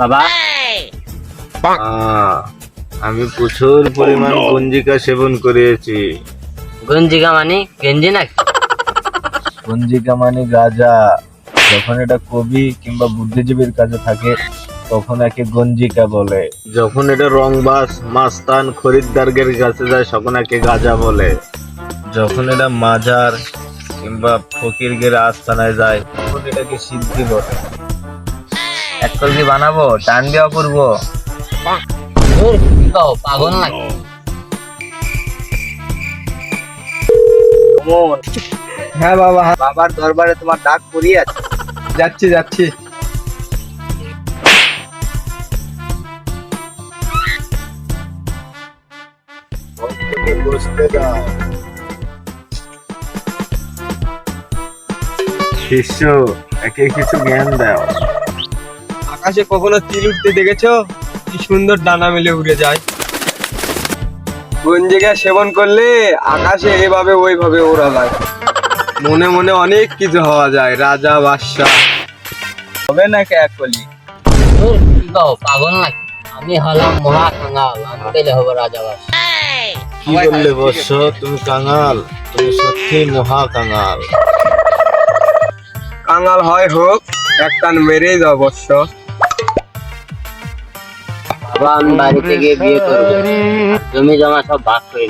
বাবা। আমি প্রচুর পরিমাণ গঞ্জিকা সেবন করেছি। গঞ্জিকা মানে গেঞ্জি নাকি? গঞ্জিকা মানে গাঁজা। যখন এটা কবি কিংবা বুদ্ধিজীবীর কাছে থাকে তখন একে গঞ্জিকা বলে। যখন এটা রংবাস মাস্তান খরিদ্দারদের কাছে যায় তখন একে গাঁজা বলে। যখন এটা মাজার কিংবা ফকিরগের আস্তানায় যায় তখন এটাকে সিদ্ধি বলে। এক কলকি বানাবো অপূর্ব। ধুর, কি কও, পাগল নাকি? হ্যাঁ বাবা। বাবার দরবারে তোমার ডাক পড়ি আছে। যাচ্ছি যাচ্ছি। শিষ্য একে কিছু জ্ঞান দাও। আকাশে কখনো তিল উঠতে দেখেছ? কি সুন্দর ডানা মেলে উড়ে যায়। গঞ্জিকা সেবন করলে আকাশে এভাবে ওইভাবে ওড়া যায় মনে মনে অনেক কিছু হওয়া যায় রাজা বাদশাহ। হবে না কে কলি পাগল নাকি? আমি হলাম মহা কাঙ্গাল আমি পেলে হব রাজাবাস কি বললে বৎস? তুমি কাঙাল তুমি সত্যি মহা কাঙাল। কাঙাল হয় হোক এক টান মেরেই যাও বৎস। বাবা আমি বাড়িতে গিয়ে বিয়ে করব জমি জমা সব ভাগ করে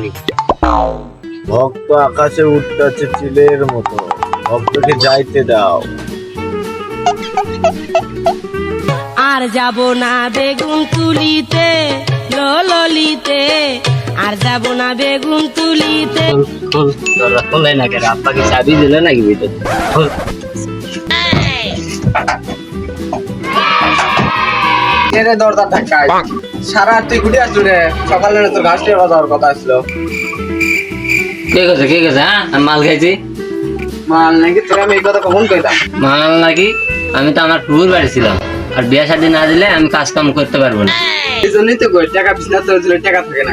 ভক্ত আকাশে উঠতেছে চিলের মতো ভক্তকে যাইতে দাও আর যাব না বেগুন তুলিতে ললিতে আর যাব না বেগুন তুলিতে খোলে না কেন আব্বাকে চাবি দিলে নাকি ভিতরে রে দরজা সারা রাত তুই ঘুরে আসলো রে। সকালে তোর ঘাস টেপা যাওয়ার কথা আসলো কে গেছে কে গেছে হ্যাঁ? আমি মাল খাইছি। মাল নাকি তোর আমি এই কথা কখন কইতাম? মাল নাকি? আমি তো আমার টুর বাড়ি ছিলাম। আর বিয়ে শাদী না দিলে আমি কাজ কাম করতে পারব না। এই জন্যই তো কই টাকা বিছনা জন্য টাকা থাকে না।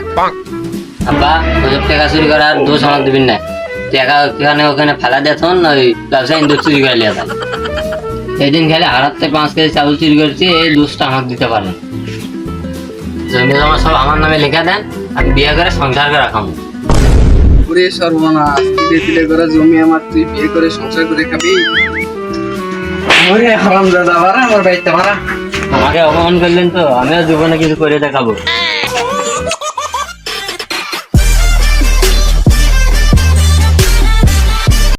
আব্বা ওসব টাকা চুরি করার দোষ আমার দিবেন না। টাকা ওখানে ওখানে ফেলা দেখুন ওই ব্যবসা ইন্দুর চুরি করে লিয়ে যান সেদিন খেলে হারাতে পাঁচ কেজি চাউল চুরি করেছি এই দোষটা আমাকে দিতে পারেন। জমি জমা সব আমার নামে লিখে দেন আমি বিয়ে করে সংসার করে রাখাবো পুরে সর্বনাশ তিলে তিলে করে জমি আমার তুই বিয়ে করে সংসার করে খাবি? ওরে হারাম দাদা বারা আমার বাড়িতে বারা আমাকে অপমান করলেন তো আমিও জীবনে কিছু করে দেখাবো।